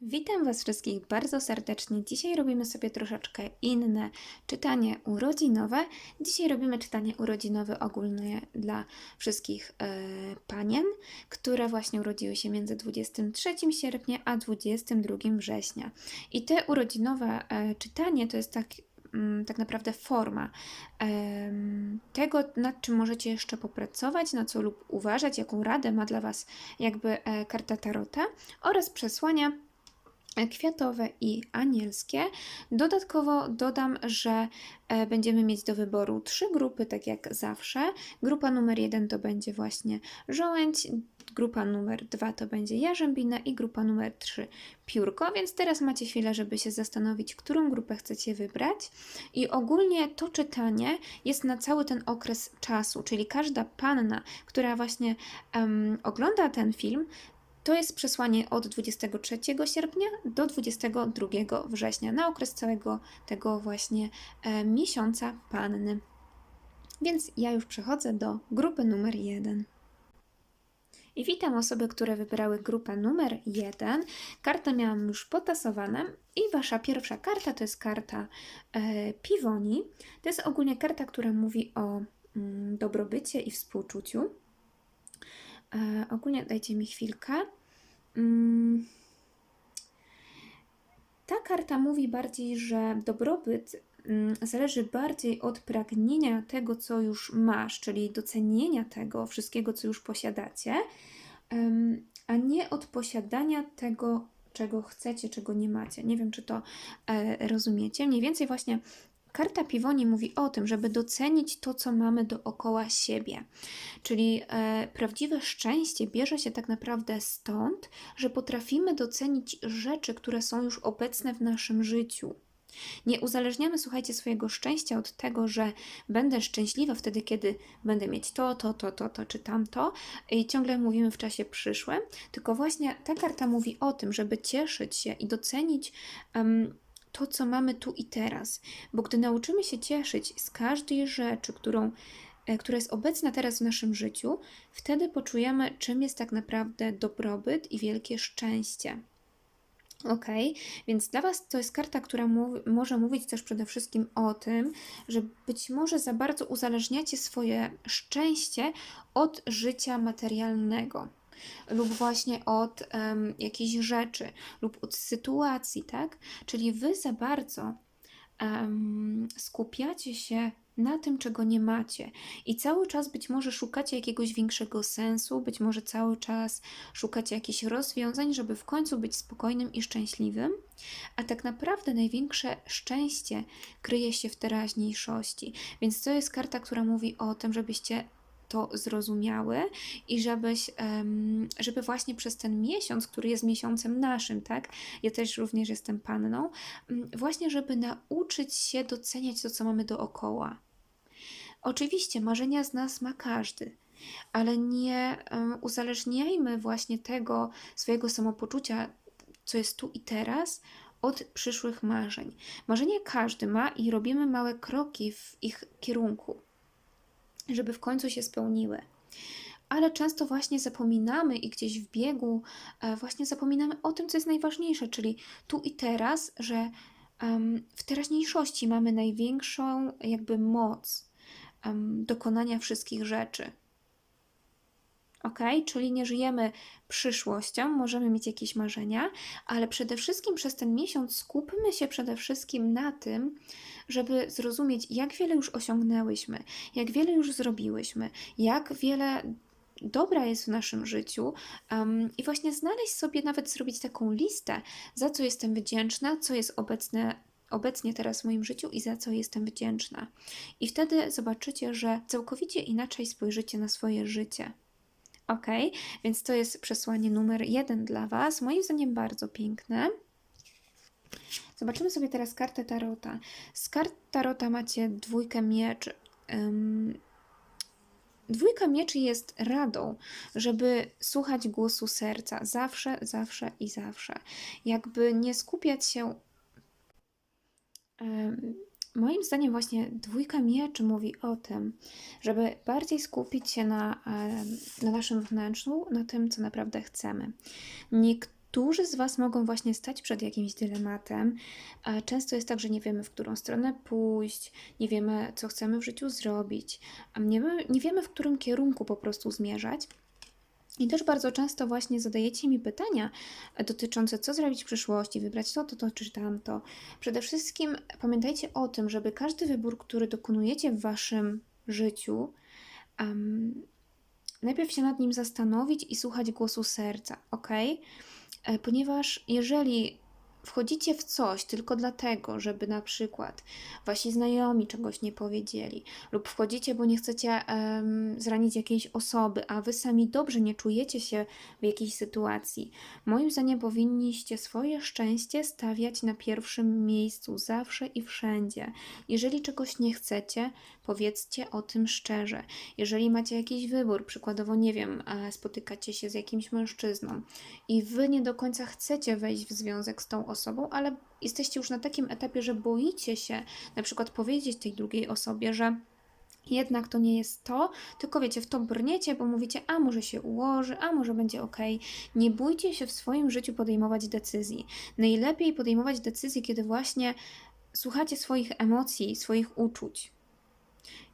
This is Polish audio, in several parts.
Witam Was wszystkich bardzo serdecznie. Dzisiaj robimy sobie troszeczkę inne czytanie urodzinowe. Dzisiaj robimy czytanie urodzinowe ogólne dla wszystkich e, panien, które właśnie urodziły się między 23 sierpnia a 22 września. I te urodzinowe e, czytanie to jest tak, mm, tak naprawdę forma tego, nad czym możecie jeszcze popracować, na co lub uważać, jaką radę ma dla Was jakby e, karta Tarota oraz przesłania kwiatowe i anielskie. Dodatkowo dodam, że e, będziemy mieć do wyboru trzy grupy, tak jak zawsze. Grupa numer jeden to będzie właśnie żołędź, grupa numer dwa to będzie jarzębina i grupa numer trzy piórko, więc teraz macie chwilę, żeby się zastanowić, którą grupę chcecie wybrać. I ogólnie to czytanie jest na cały ten okres czasu, czyli każda panna, która właśnie em, ogląda ten film, to jest przesłanie od 23 sierpnia do 22 września, na okres całego tego właśnie e, miesiąca panny. Więc ja już przechodzę do grupy numer 1. I witam osoby, które wybrały grupę numer 1. Kartę miałam już potasowane i wasza pierwsza karta to jest karta e, Piwoni. To jest ogólnie karta, która mówi o mm, dobrobycie i współczuciu. E, ogólnie dajcie mi chwilkę. Mm, ta karta mówi bardziej, że dobrobyt mm, zależy bardziej od pragnienia tego, co już masz, czyli docenienia tego wszystkiego, co już posiadacie, a nie od posiadania tego, czego chcecie, czego nie macie. Nie wiem, czy to e, rozumiecie. Mniej więcej właśnie Karta Piwoni mówi o tym, żeby docenić to, co mamy dookoła siebie. Czyli e, prawdziwe szczęście bierze się tak naprawdę stąd, że potrafimy docenić rzeczy, które są już obecne w naszym życiu. Nie uzależniamy, słuchajcie, swojego szczęścia od tego, że będę szczęśliwa wtedy, kiedy będę mieć to, to, to, to, to czy tamto i ciągle mówimy w czasie przyszłym, tylko właśnie ta karta mówi o tym, żeby cieszyć się i docenić um, to, co mamy tu i teraz. Bo gdy nauczymy się cieszyć z każdej rzeczy, którą, e, która jest obecna teraz w naszym życiu, wtedy poczujemy, czym jest tak naprawdę dobrobyt i wielkie szczęście. Ok, więc dla Was to jest karta, która mówi, może mówić też przede wszystkim o tym, że być może za bardzo uzależniacie swoje szczęście od życia materialnego lub właśnie od um, jakichś rzeczy, lub od sytuacji, tak? Czyli wy za bardzo um, skupiacie się na tym, czego nie macie. I cały czas być może szukacie jakiegoś większego sensu, być może cały czas szukacie jakichś rozwiązań, żeby w końcu być spokojnym i szczęśliwym, a tak naprawdę największe szczęście kryje się w teraźniejszości. Więc to jest karta, która mówi o tym, żebyście to zrozumiały i żebyś, żeby właśnie przez ten miesiąc, który jest miesiącem naszym, tak? Ja też również jestem panną, mm, właśnie żeby nauczyć się doceniać to, co mamy dookoła. Oczywiście marzenia z nas ma każdy, ale nie uzależniajmy właśnie tego swojego samopoczucia, co jest tu i teraz, od przyszłych marzeń. Marzenia każdy ma i robimy małe kroki w ich kierunku żeby w końcu się spełniły. Ale często właśnie zapominamy i gdzieś w biegu e, właśnie zapominamy o tym, co jest najważniejsze, czyli tu i teraz, że w teraźniejszości mamy największą jakby moc dokonania wszystkich rzeczy. Ok, czyli nie żyjemy przyszłością, możemy mieć jakieś marzenia, ale przede wszystkim przez ten miesiąc skupmy się przede wszystkim na tym, żeby zrozumieć, jak wiele już osiągnęłyśmy, jak wiele już zrobiłyśmy, jak wiele dobra jest w naszym życiu um, i właśnie znaleźć sobie, nawet zrobić taką listę, za co jestem wdzięczna, co jest obecne obecnie teraz w moim życiu i za co jestem wdzięczna. I wtedy zobaczycie, że całkowicie inaczej spojrzycie na swoje życie. Ok, więc to jest przesłanie numer jeden dla Was. Moim zdaniem bardzo piękne. Zobaczymy sobie teraz kartę Tarota. Z kart Tarota macie dwójkę mieczy. Um, dwójka mieczy jest radą, żeby słuchać głosu serca. Zawsze, zawsze i zawsze. Jakby nie skupiać się. Moim zdaniem właśnie dwójka mieczy mówi o tym, żeby bardziej skupić się na, na naszym wnętrzu, na tym, co naprawdę chcemy. Niektórzy z Was mogą właśnie stać przed jakimś dylematem. Często jest tak, że nie wiemy, w którą stronę pójść, nie wiemy, co chcemy w życiu zrobić, nie nie wiemy w którym kierunku po prostu zmierzać. I też bardzo często właśnie zadajecie mi pytania dotyczące, co zrobić w przyszłości, wybrać to, to, to czy tamto. Przede wszystkim pamiętajcie o tym, żeby każdy wybór, który dokonujecie w Waszym życiu, um, najpierw się nad nim zastanowić i słuchać głosu serca, ok? E, Ponieważ jeżeli wchodzicie w coś tylko dlatego, żeby na przykład wasi znajomi czegoś nie powiedzieli, lub wchodzicie, bo nie chcecie em, zranić jakiejś osoby, a wy sami dobrze nie czujecie się w jakiejś sytuacji, moim zdaniem powinniście swoje szczęście stawiać na pierwszym miejscu zawsze i wszędzie. Jeżeli czegoś nie chcecie, powiedzcie o tym szczerze. Jeżeli macie jakiś wybór, przykładowo, nie wiem, e, spotykacie się z jakimś mężczyzną i wy nie do końca chcecie wejść w związek z tą osobą, ale jesteście już na takim etapie, że boicie się na przykład powiedzieć tej drugiej osobie, że jednak to nie jest to, tylko wiecie, w to brniecie, bo mówicie, a może się ułoży, a może będzie ok. Nie bójcie się w swoim życiu podejmować decyzji. Najlepiej podejmować decyzje, kiedy właśnie słuchacie swoich emocji, swoich uczuć.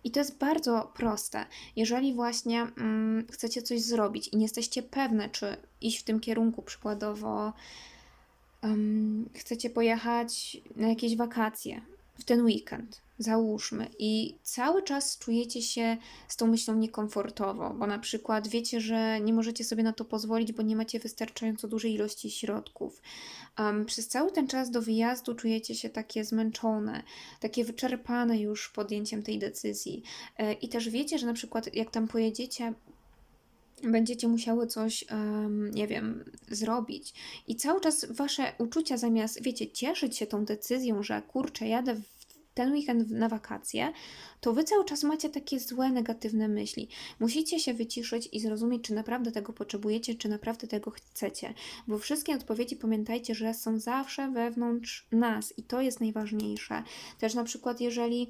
I to jest bardzo proste. Jeżeli właśnie mm, chcecie coś zrobić i nie jesteście pewne, czy iść w tym kierunku, przykładowo em, chcecie pojechać na jakieś wakacje w ten weekend, załóżmy, i cały czas czujecie się z tą myślą niekomfortowo, bo na przykład wiecie, że nie możecie sobie na to pozwolić, bo nie macie wystarczająco dużej ilości środków. Em, przez cały ten czas do wyjazdu czujecie się takie zmęczone, takie wyczerpane już podjęciem tej decyzji. E, I też wiecie, że na przykład jak tam pojedziecie, będziecie musiały coś, em, nie wiem, zrobić. I cały czas wasze uczucia zamiast, wiecie, cieszyć się tą decyzją, że kurczę, jadę w ten weekend na wakacje, to wy cały czas macie takie złe, negatywne myśli. Musicie się wyciszyć i zrozumieć, czy naprawdę tego potrzebujecie, czy naprawdę tego chcecie. Bo wszystkie odpowiedzi pamiętajcie, że są zawsze wewnątrz nas i to jest najważniejsze. Też na przykład, jeżeli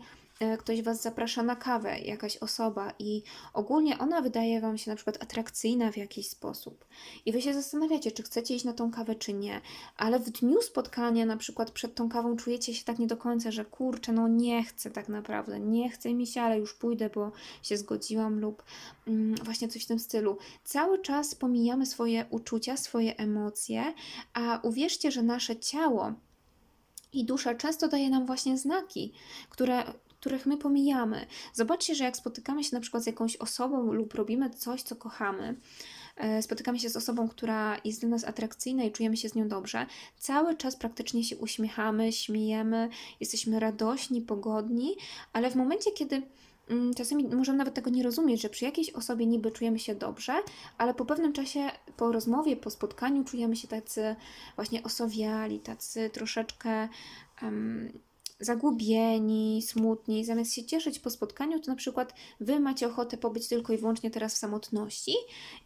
ktoś Was zaprasza na kawę, jakaś osoba i ogólnie ona wydaje Wam się na przykład atrakcyjna w jakiś sposób i Wy się zastanawiacie, czy chcecie iść na tą kawę, czy nie, ale w dniu spotkania na przykład przed tą kawą czujecie się tak nie do końca, że kurczę, no nie chcę tak naprawdę, nie chce mi się, ale już pójdę, bo się zgodziłam lub mm, właśnie coś w tym stylu. Cały czas pomijamy swoje uczucia, swoje emocje, a uwierzcie, że nasze ciało i dusza często daje nam właśnie znaki, które, których my pomijamy. Zobaczcie, że jak spotykamy się na przykład z jakąś osobą lub robimy coś, co kochamy, e, spotykamy się z osobą, która jest dla nas atrakcyjna i czujemy się z nią dobrze, cały czas praktycznie się uśmiechamy, śmiejemy, jesteśmy radośni, pogodni, ale w momencie, kiedy mm, czasami możemy nawet tego nie rozumieć, że przy jakiejś osobie niby czujemy się dobrze, ale po pewnym czasie, po rozmowie, po spotkaniu czujemy się tacy właśnie osowiali, tacy troszeczkę em, zagubieni, smutni. Zamiast się cieszyć po spotkaniu, to na przykład Wy macie ochotę pobyć tylko i wyłącznie teraz w samotności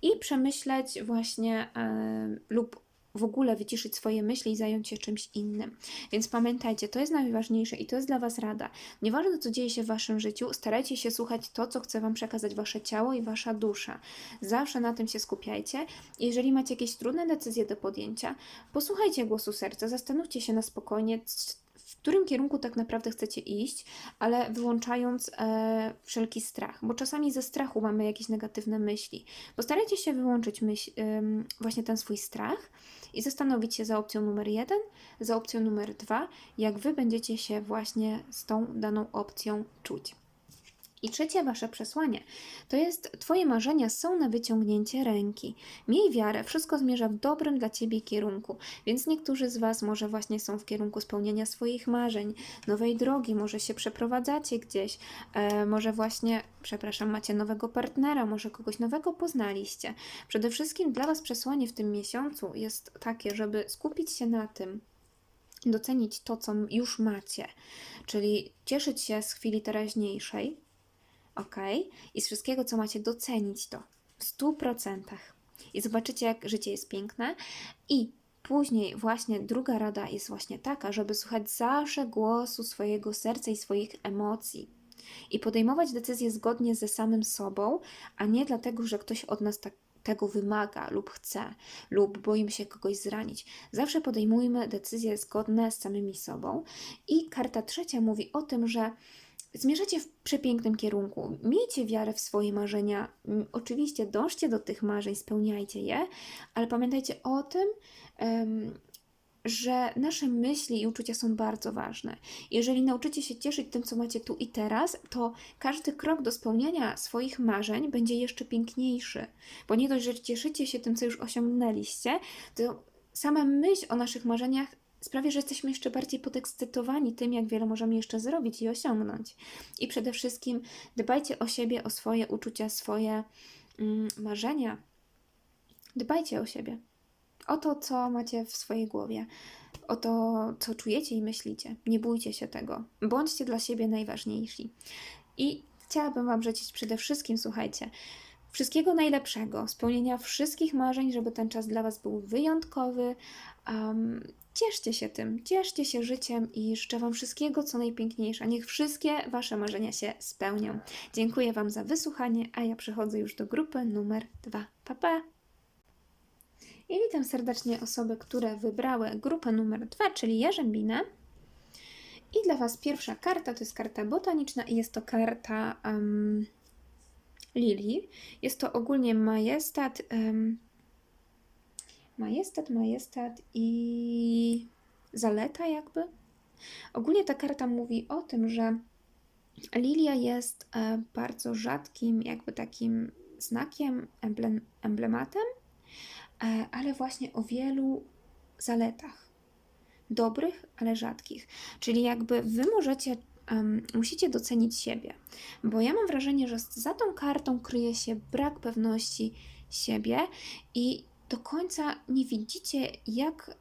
i przemyśleć właśnie em, lub w ogóle wyciszyć swoje myśli i zająć się czymś innym. Więc pamiętajcie, to jest najważniejsze i to jest dla Was rada. Nieważne, co dzieje się w Waszym życiu, starajcie się słuchać to, co chce Wam przekazać Wasze ciało i Wasza dusza. Zawsze na tym się skupiajcie. Jeżeli macie jakieś trudne decyzje do podjęcia, posłuchajcie głosu serca, zastanówcie się na spokojnie, którym kierunku tak naprawdę chcecie iść, ale wyłączając e, wszelki strach, bo czasami ze strachu mamy jakieś negatywne myśli. Postarajcie się wyłączyć myśl, em, właśnie ten swój strach i zastanowić się za opcją numer jeden, za opcją numer dwa, jak Wy będziecie się właśnie z tą daną opcją czuć. I trzecie Wasze przesłanie. To jest Twoje marzenia są na wyciągnięcie ręki. Miej wiarę, wszystko zmierza w dobrym dla Ciebie kierunku, więc niektórzy z Was może właśnie są w kierunku spełnienia swoich marzeń, nowej drogi, może się przeprowadzacie gdzieś, e, może właśnie, przepraszam, macie nowego partnera, może kogoś nowego poznaliście. Przede wszystkim dla Was przesłanie w tym miesiącu jest takie, żeby skupić się na tym, docenić to, co już macie, czyli cieszyć się z chwili teraźniejszej, ok? I z wszystkiego, co macie, docenić to w 100%. I zobaczycie, jak życie jest piękne. I później, właśnie druga rada jest właśnie taka, żeby słuchać zawsze głosu swojego serca i swoich emocji. I podejmować decyzje zgodnie ze samym sobą, a nie dlatego, że ktoś od nas tak, tego wymaga lub chce, lub boimy się kogoś zranić. Zawsze podejmujmy decyzje zgodne z samymi sobą. I karta trzecia mówi o tym, że zmierzacie w przepięknym kierunku. Miejcie wiarę w swoje marzenia. Mm, Oczywiście dążcie do tych marzeń, spełniajcie je, ale pamiętajcie o tym, że nasze myśli i uczucia są bardzo ważne. Jeżeli nauczycie się cieszyć tym, co macie tu i teraz, to każdy krok do spełniania swoich marzeń będzie jeszcze piękniejszy. Bo nie dość, że cieszycie się tym, co już osiągnęliście, to sama myśl o naszych marzeniach sprawia, że jesteśmy jeszcze bardziej podekscytowani tym, jak wiele możemy jeszcze zrobić i osiągnąć. I przede wszystkim dbajcie o siebie, o swoje uczucia, swoje mm, marzenia. Dbajcie o siebie. O to, co macie w swojej głowie. O to, co czujecie i myślicie. Nie bójcie się tego. Bądźcie dla siebie najważniejsi. I chciałabym Wam życzyć przede wszystkim, słuchajcie, wszystkiego najlepszego, spełnienia wszystkich marzeń, żeby ten czas dla Was był wyjątkowy. Um, cieszcie się tym, cieszcie się życiem i życzę Wam wszystkiego, co najpiękniejsze. Niech wszystkie Wasze marzenia się spełnią. Dziękuję Wam za wysłuchanie, a ja przechodzę już do grupy numer dwa. Pa, pa! I witam serdecznie osoby, które wybrały grupę numer dwa, czyli jarzębinę. I dla Was pierwsza karta to jest karta botaniczna i jest to karta um, lilii. Jest to ogólnie majestat, um, majestat, majestat i zaleta jakby. Ogólnie ta karta mówi o tym, że lilia jest e, bardzo rzadkim jakby takim znakiem, emblem, emblematem, e, ale właśnie o wielu zaletach. Dobrych, ale rzadkich. Czyli jakby wy możecie um, musicie docenić siebie. Bo ja mam wrażenie, że za tą kartą kryje się brak pewności siebie i do końca nie widzicie, jak,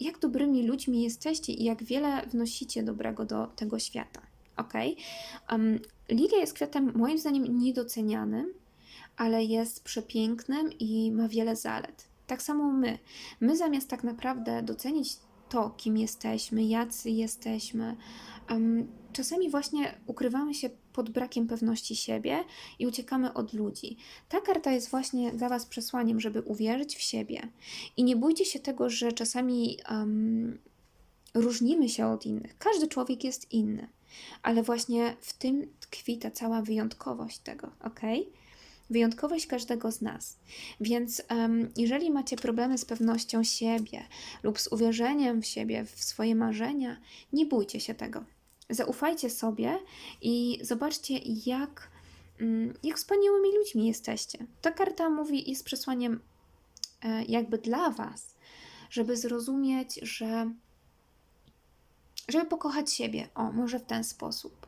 jak dobrymi ludźmi jesteście i jak wiele wnosicie dobrego do tego świata. Ok? Um, Lilia jest kwiatem moim zdaniem niedocenianym, ale jest przepięknym i ma wiele zalet. Tak samo my. My zamiast tak naprawdę docenić to, kim jesteśmy, jacy jesteśmy, um, czasami właśnie ukrywamy się pod brakiem pewności siebie i uciekamy od ludzi. Ta karta jest właśnie dla Was przesłaniem, żeby uwierzyć w siebie. I nie bójcie się tego, że czasami um, różnimy się od innych. Każdy człowiek jest inny, ale właśnie w tym tkwi ta cała wyjątkowość tego, ok? wyjątkowość każdego z nas. Więc um, jeżeli macie problemy z pewnością siebie lub z uwierzeniem w siebie, w swoje marzenia, nie bójcie się tego. Zaufajcie sobie i zobaczcie, jak, um, jak wspaniałymi ludźmi jesteście. Ta karta mówi z przesłaniem e, jakby dla Was, żeby zrozumieć, że żeby pokochać siebie, o, może w ten sposób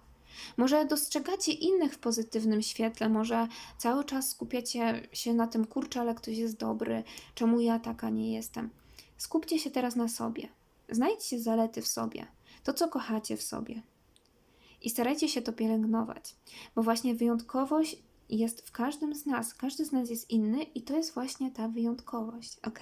może dostrzegacie innych w pozytywnym świetle, może cały czas skupiacie się na tym, kurczę, ale ktoś jest dobry, czemu ja taka nie jestem. Skupcie się teraz na sobie. Znajdźcie zalety w sobie, to co kochacie w sobie. I starajcie się to pielęgnować, bo właśnie wyjątkowość jest w każdym z nas. Każdy z nas jest inny i to jest właśnie ta wyjątkowość, ok?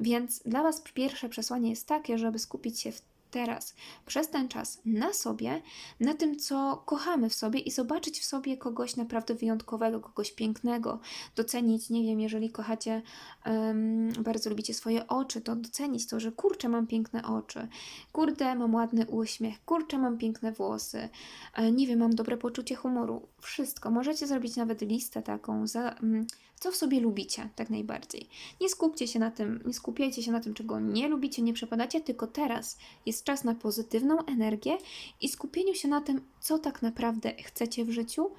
Więc dla Was pierwsze przesłanie jest takie, żeby skupić się w teraz, przez ten czas na sobie, na tym, co kochamy w sobie i zobaczyć w sobie kogoś naprawdę wyjątkowego, kogoś pięknego, docenić, nie wiem, jeżeli kochacie, um, bardzo lubicie swoje oczy, to docenić to, że kurczę, mam piękne oczy, kurde, mam ładny uśmiech, kurczę, mam piękne włosy, e, nie wiem, mam dobre poczucie humoru, wszystko. Możecie zrobić nawet listę taką, za, um, co w sobie lubicie, tak najbardziej. Nie skupcie się na tym, nie skupiajcie się na tym, czego nie lubicie, nie przepadacie, tylko teraz jest czas na pozytywną energię i skupieniu się na tym, co tak naprawdę chcecie w życiu,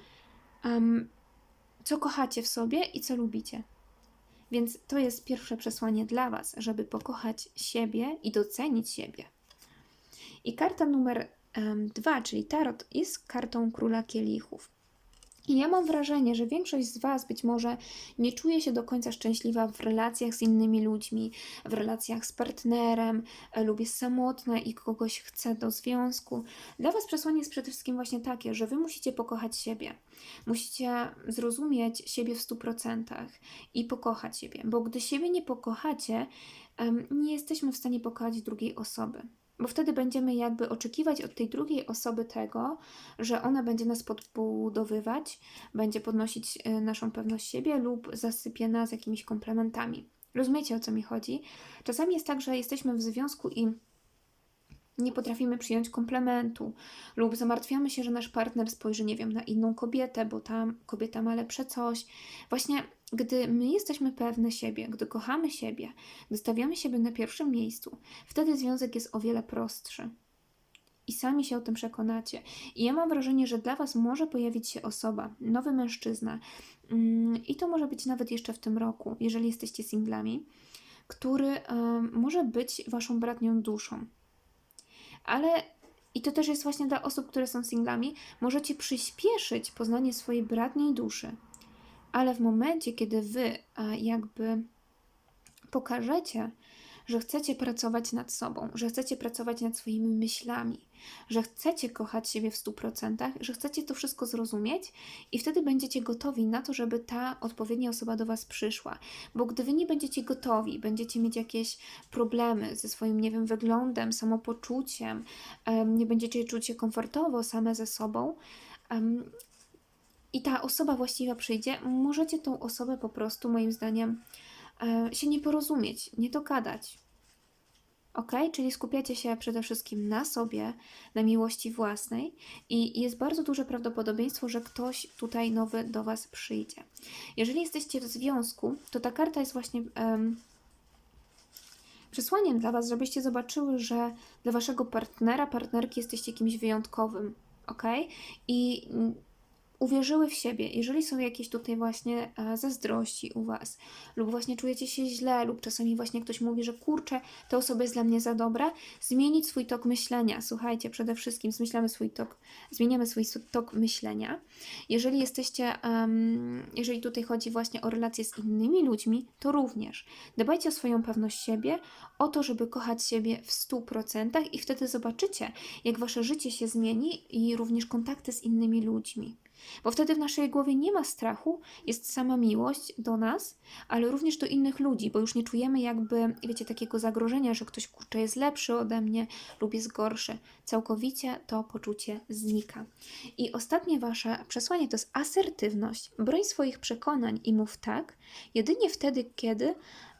um, co kochacie w sobie i co lubicie. Więc to jest pierwsze przesłanie dla Was, żeby pokochać siebie i docenić siebie. I karta numer um, dwa, czyli tarot, jest kartą króla kielichów. I ja mam wrażenie, że większość z Was być może nie czuje się do końca szczęśliwa w relacjach z innymi ludźmi, w relacjach z partnerem, e, lub jest samotna i kogoś chce do związku. Dla Was przesłanie jest przede wszystkim właśnie takie, że Wy musicie pokochać siebie. Musicie zrozumieć siebie w 100% i pokochać siebie, bo gdy siebie nie pokochacie, nie jesteśmy w stanie pokochać drugiej osoby. Bo wtedy będziemy jakby oczekiwać od tej drugiej osoby tego, że ona będzie nas podbudowywać, będzie podnosić y, naszą pewność siebie lub zasypie nas jakimiś komplementami. Rozumiecie o co mi chodzi? Czasami jest tak, że jesteśmy w związku i nie potrafimy przyjąć komplementu, lub zamartwiamy się, że nasz partner spojrzy, nie wiem, na inną kobietę, bo tam kobieta ma lepsze coś. Właśnie, gdy my jesteśmy pewne siebie, gdy kochamy siebie, gdy stawiamy siebie na pierwszym miejscu, wtedy związek jest o wiele prostszy. I sami się o tym przekonacie. I ja mam wrażenie, że dla Was może pojawić się osoba, nowy mężczyzna, mm, i to może być nawet jeszcze w tym roku, jeżeli jesteście singlami, który um, może być Waszą bratnią duszą ale i to też jest właśnie dla osób, które są singlami, możecie przyspieszyć poznanie swojej bratniej duszy. Ale w momencie, kiedy wy jakby pokażecie, że chcecie pracować nad sobą, że chcecie pracować nad swoimi myślami, że chcecie kochać siebie w 100%, że chcecie to wszystko zrozumieć i wtedy będziecie gotowi na to, żeby ta odpowiednia osoba do Was przyszła. Bo gdy Wy nie będziecie gotowi, będziecie mieć jakieś problemy ze swoim, nie wiem, wyglądem, samopoczuciem, nie będziecie czuć się komfortowo same ze sobą, i ta osoba właściwa przyjdzie, możecie tą osobę po prostu, moim zdaniem, się nie porozumieć, nie dogadać. Ok? Czyli skupiacie się przede wszystkim na sobie, na miłości własnej i jest bardzo duże prawdopodobieństwo, że ktoś tutaj nowy do Was przyjdzie. Jeżeli jesteście w związku, to ta karta jest właśnie um, przesłaniem dla Was, żebyście zobaczyły, że dla Waszego partnera, partnerki jesteście kimś wyjątkowym. Ok? I uwierzyły w siebie. Jeżeli są jakieś tutaj właśnie e, zazdrości u Was, lub właśnie czujecie się źle, lub czasami właśnie ktoś mówi, że kurczę, ta osoba jest dla mnie za dobra, zmienić swój tok myślenia. Słuchajcie, przede wszystkim zmieniamy swój tok, zmieniamy swój tok myślenia. Jeżeli jesteście, um, jeżeli tutaj chodzi właśnie o relacje z innymi ludźmi, to również dbajcie o swoją pewność siebie, o to, żeby kochać siebie w 100% i wtedy zobaczycie, jak Wasze życie się zmieni i również kontakty z innymi ludźmi. Bo wtedy w naszej głowie nie ma strachu, jest sama miłość do nas, ale również do innych ludzi, bo już nie czujemy jakby, wiecie, takiego zagrożenia, że ktoś kurczę jest lepszy ode mnie lub jest gorszy. Całkowicie to poczucie znika. I ostatnie wasze przesłanie to jest asertywność. Broń swoich przekonań i mów tak, jedynie wtedy, kiedy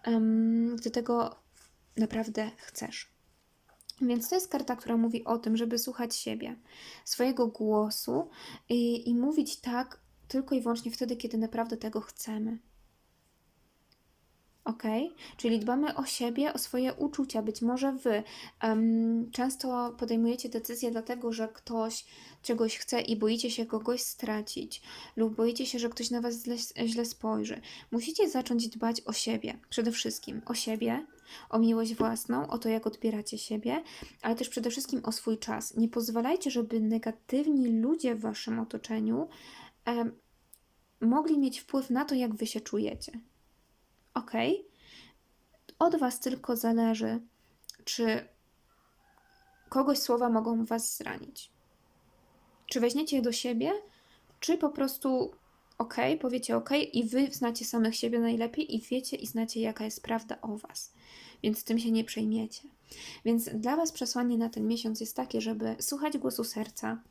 um, ty tego naprawdę chcesz. Więc to jest karta, która mówi o tym, żeby słuchać siebie, swojego głosu i, i mówić tak tylko i wyłącznie wtedy, kiedy naprawdę tego chcemy. Ok? Czyli dbamy o siebie, o swoje uczucia. Być może wy um, często podejmujecie decyzje dlatego, że ktoś czegoś chce i boicie się kogoś stracić, lub boicie się, że ktoś na was źle, źle spojrzy. Musicie zacząć dbać o siebie, przede wszystkim o siebie, o miłość własną, o to, jak odbieracie siebie, ale też przede wszystkim o swój czas. Nie pozwalajcie, żeby negatywni ludzie w waszym otoczeniu um, mogli mieć wpływ na to, jak wy się czujecie ok. Od Was tylko zależy, czy kogoś słowa mogą Was zranić. Czy weźmiecie je do siebie, czy po prostu ok, powiecie ok i Wy znacie samych siebie najlepiej i wiecie i znacie, jaka jest prawda o Was. Więc tym się nie przejmiecie. Więc dla Was przesłanie na ten miesiąc jest takie, żeby słuchać głosu serca,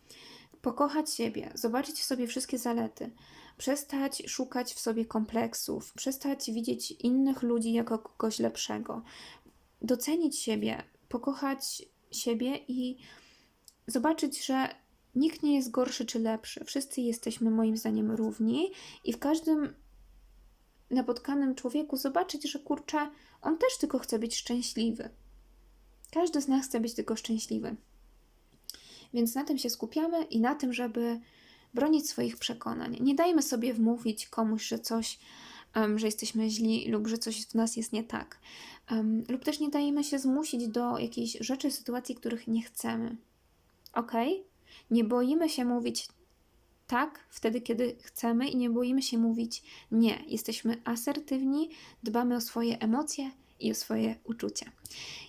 pokochać siebie, zobaczyć w sobie wszystkie zalety, przestać szukać w sobie kompleksów, przestać widzieć innych ludzi jako kogoś lepszego, docenić siebie, pokochać siebie i zobaczyć, że nikt nie jest gorszy czy lepszy. Wszyscy jesteśmy moim zdaniem równi i w każdym napotkanym człowieku zobaczyć, że kurczę, on też tylko chce być szczęśliwy. Każdy z nas chce być tylko szczęśliwy. Więc na tym się skupiamy i na tym, żeby bronić swoich przekonań. Nie dajmy sobie wmówić komuś, że coś, um, że jesteśmy źli lub że coś w nas jest nie tak. Um, lub też nie dajemy się zmusić do jakiejś rzeczy, sytuacji, których nie chcemy. Ok? Nie boimy się mówić tak wtedy, kiedy chcemy i nie boimy się mówić nie. Jesteśmy asertywni, dbamy o swoje emocje i o swoje uczucia.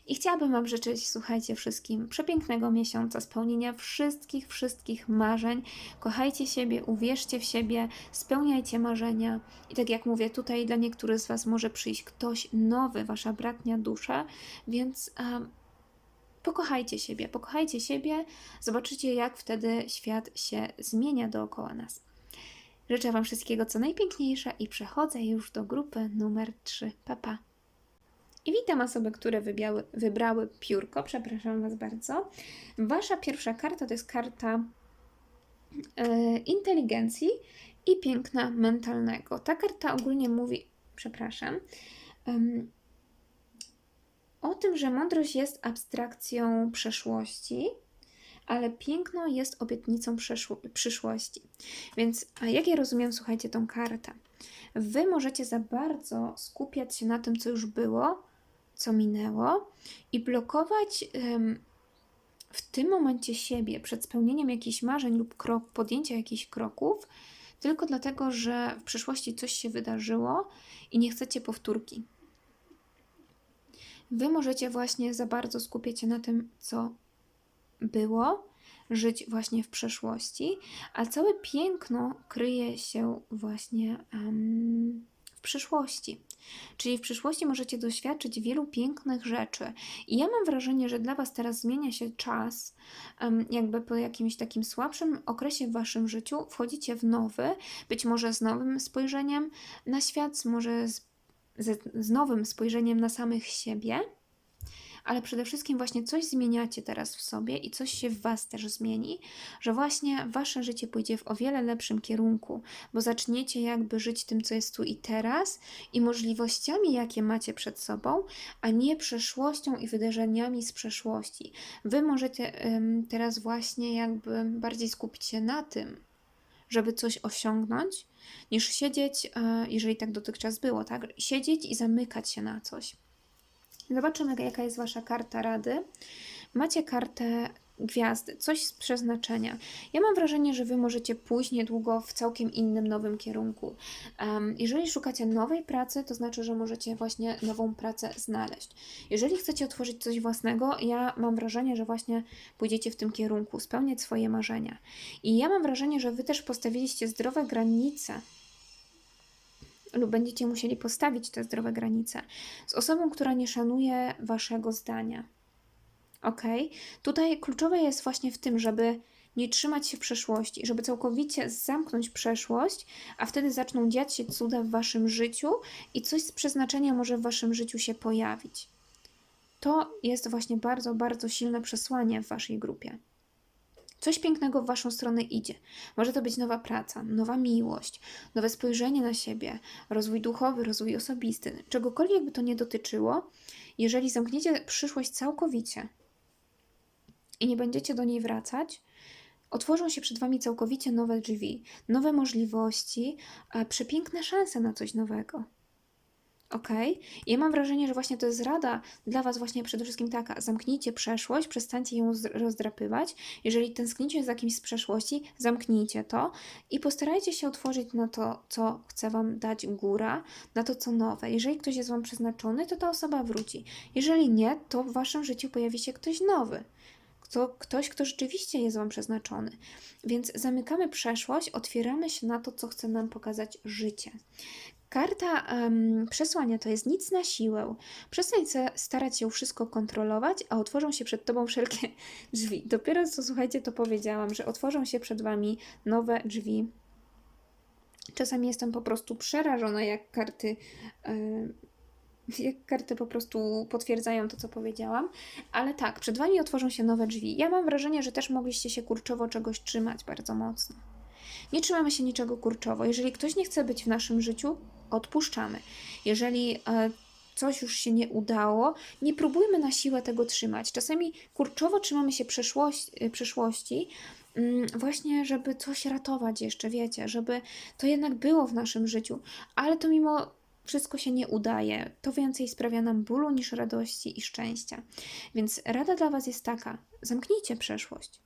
I chciałabym Wam życzyć, słuchajcie, wszystkim przepięknego miesiąca, spełnienia wszystkich, wszystkich marzeń. Kochajcie siebie, uwierzcie w siebie, spełniajcie marzenia. I tak jak mówię, tutaj dla niektórych z Was może przyjść ktoś nowy, Wasza bratnia dusza, więc. Um, pokochajcie siebie, pokochajcie siebie, zobaczycie, jak wtedy świat się zmienia dookoła nas. Życzę Wam wszystkiego co najpiękniejsze i przechodzę już do grupy numer 3. Papa. Pa. I witam osoby, które wybiały, wybrały piórko. Przepraszam Was bardzo. Wasza pierwsza karta to jest karta e, inteligencji i piękna mentalnego. Ta karta ogólnie mówi, przepraszam, um, o tym, że mądrość jest abstrakcją przeszłości, ale piękno jest obietnicą przyszłości. Więc jak ja rozumiem, słuchajcie, tą kartę? Wy możecie za bardzo skupiać się na tym, co już było, co minęło i blokować ym, w tym momencie siebie przed spełnieniem jakichś marzeń lub krok, podjęcia jakichś kroków, tylko dlatego, że w przyszłości coś się wydarzyło i nie chcecie powtórki. Wy możecie właśnie za bardzo skupiać się na tym, co było, żyć właśnie w przeszłości, a całe piękno kryje się właśnie um, w przyszłości. Czyli w przyszłości możecie doświadczyć wielu pięknych rzeczy. I ja mam wrażenie, że dla Was teraz zmienia się czas, jakby po jakimś takim słabszym okresie w Waszym życiu wchodzicie w nowy, być może z nowym spojrzeniem na świat, może z, z, z nowym spojrzeniem na samych siebie ale przede wszystkim właśnie coś zmieniacie teraz w sobie i coś się w Was też zmieni, że właśnie Wasze życie pójdzie w o wiele lepszym kierunku, bo zaczniecie jakby żyć tym, co jest tu i teraz i możliwościami, jakie macie przed sobą, a nie przeszłością i wydarzeniami z przeszłości. Wy możecie ym, teraz właśnie jakby bardziej skupić się na tym, żeby coś osiągnąć, niż siedzieć, yy, jeżeli tak dotychczas było, tak? Siedzieć i zamykać się na coś. Zobaczymy, jaka jest Wasza karta rady. Macie kartę gwiazdy, coś z przeznaczenia. Ja mam wrażenie, że Wy możecie pójść niedługo w całkiem innym, nowym kierunku. Um, jeżeli szukacie nowej pracy, to znaczy, że możecie właśnie nową pracę znaleźć. Jeżeli chcecie otworzyć coś własnego, ja mam wrażenie, że właśnie pójdziecie w tym kierunku, spełniać swoje marzenia. I ja mam wrażenie, że Wy też postawiliście zdrowe granice lub będziecie musieli postawić te zdrowe granice z osobą, która nie szanuje waszego zdania. Ok? Tutaj kluczowe jest właśnie w tym, żeby nie trzymać się przeszłości, żeby całkowicie zamknąć przeszłość, a wtedy zaczną dziać się cuda w waszym życiu i coś z przeznaczenia może w waszym życiu się pojawić. To jest właśnie bardzo, bardzo silne przesłanie w waszej grupie. Coś pięknego w Waszą stronę idzie. Może to być nowa praca, nowa miłość, nowe spojrzenie na siebie, rozwój duchowy, rozwój osobisty, czegokolwiek by to nie dotyczyło, jeżeli zamkniecie przyszłość całkowicie i nie będziecie do niej wracać, otworzą się przed Wami całkowicie nowe drzwi, nowe możliwości, przepiękne szanse na coś nowego. Ok? I ja mam wrażenie, że właśnie to jest rada dla Was właśnie przede wszystkim taka. Zamknijcie przeszłość, przestańcie ją rozdrapywać. Jeżeli tęsknicie za kimś z przeszłości, zamknijcie to i postarajcie się otworzyć na to, co chce Wam dać góra, na to, co nowe. Jeżeli ktoś jest Wam przeznaczony, to ta osoba wróci. Jeżeli nie, to w Waszym życiu pojawi się ktoś nowy. Kto, ktoś, kto rzeczywiście jest Wam przeznaczony. Więc zamykamy przeszłość, otwieramy się na to, co chce nam pokazać życie. Karta um, przesłania to jest nic na siłę. Przestań starać się wszystko kontrolować, a otworzą się przed tobą wszelkie drzwi. Dopiero co, słuchajcie, to powiedziałam, że otworzą się przed wami nowe drzwi. Czasami jestem po prostu przerażona, jak karty. Yy, karty po prostu potwierdzają to, co powiedziałam. Ale tak, przed Wami otworzą się nowe drzwi. Ja mam wrażenie, że też mogliście się kurczowo czegoś trzymać bardzo mocno. Nie trzymamy się niczego kurczowo. Jeżeli ktoś nie chce być w naszym życiu, odpuszczamy. Jeżeli e, coś już się nie udało, nie próbujmy na siłę tego trzymać. Czasami kurczowo trzymamy się przeszłości, e, przeszłości mm, właśnie, żeby coś ratować jeszcze, wiecie, żeby to jednak było w naszym życiu, ale to mimo wszystko się nie udaje, to więcej sprawia nam bólu niż radości i szczęścia. Więc rada dla Was jest taka: zamknijcie przeszłość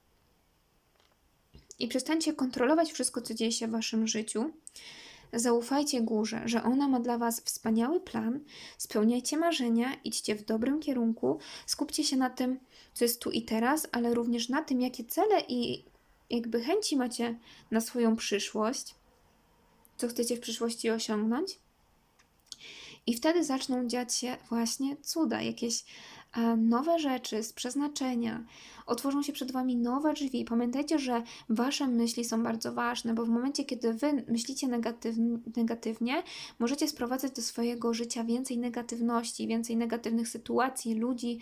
i przestańcie kontrolować wszystko, co dzieje się w Waszym życiu. Zaufajcie górze, że ona ma dla Was wspaniały plan, spełniajcie marzenia, idźcie w dobrym kierunku, skupcie się na tym, co jest tu i teraz, ale również na tym, jakie cele i jakby chęci macie na swoją przyszłość, co chcecie w przyszłości osiągnąć. I wtedy zaczną dziać się właśnie cuda, jakieś nowe rzeczy z przeznaczenia, otworzą się przed Wami nowe drzwi. Pamiętajcie, że Wasze myśli są bardzo ważne, bo w momencie, kiedy Wy myślicie negatywnie, negatywnie możecie sprowadzać do swojego życia więcej negatywności, więcej negatywnych sytuacji, ludzi,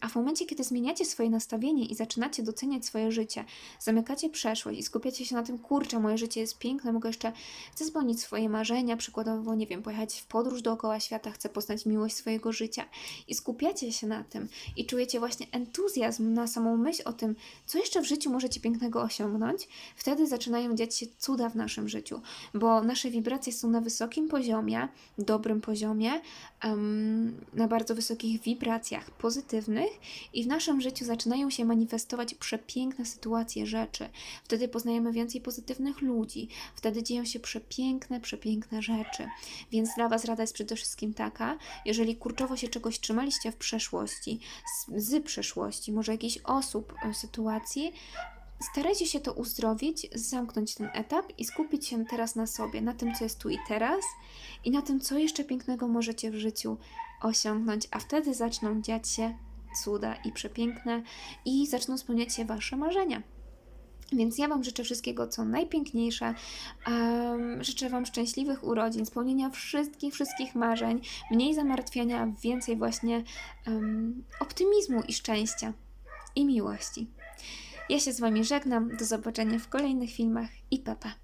a w momencie, kiedy zmieniacie swoje nastawienie i zaczynacie doceniać swoje życie, zamykacie przeszłość i skupiacie się na tym, kurczę, moje życie jest piękne, mogę jeszcze, chcę swoje marzenia, przykładowo, nie wiem, pojechać w podróż dookoła świata, chcę poznać miłość swojego życia. I skupiacie się na tym i czujecie właśnie entuzjazm na samą myśl o tym, co jeszcze w życiu możecie pięknego osiągnąć, wtedy zaczynają dziać się cuda w naszym życiu, bo nasze wibracje są na wysokim poziomie, dobrym poziomie, em, na bardzo wysokich wibracjach pozytywnych i w naszym życiu zaczynają się manifestować przepiękne sytuacje, rzeczy. Wtedy poznajemy więcej pozytywnych ludzi, wtedy dzieją się przepiękne, przepiękne rzeczy. Więc dla Was rada jest przede wszystkim taka, jeżeli kurczowo się czegoś trzymaliście w przeszłości, z, z przeszłości, może jakichś osób, e, sytuacji, starajcie się to uzdrowić, zamknąć ten etap i skupić się teraz na sobie, na tym, co jest tu i teraz i na tym, co jeszcze pięknego możecie w życiu osiągnąć, a wtedy zaczną dziać się cuda i przepiękne i zaczną spełniać się Wasze marzenia. Więc ja Wam życzę wszystkiego, co najpiękniejsze. Um, życzę Wam szczęśliwych urodzin, spełnienia wszystkich, wszystkich marzeń, mniej zamartwiania, więcej właśnie um, optymizmu i szczęścia i miłości. Ja się z Wami żegnam. Do zobaczenia w kolejnych filmach i papa. Pa.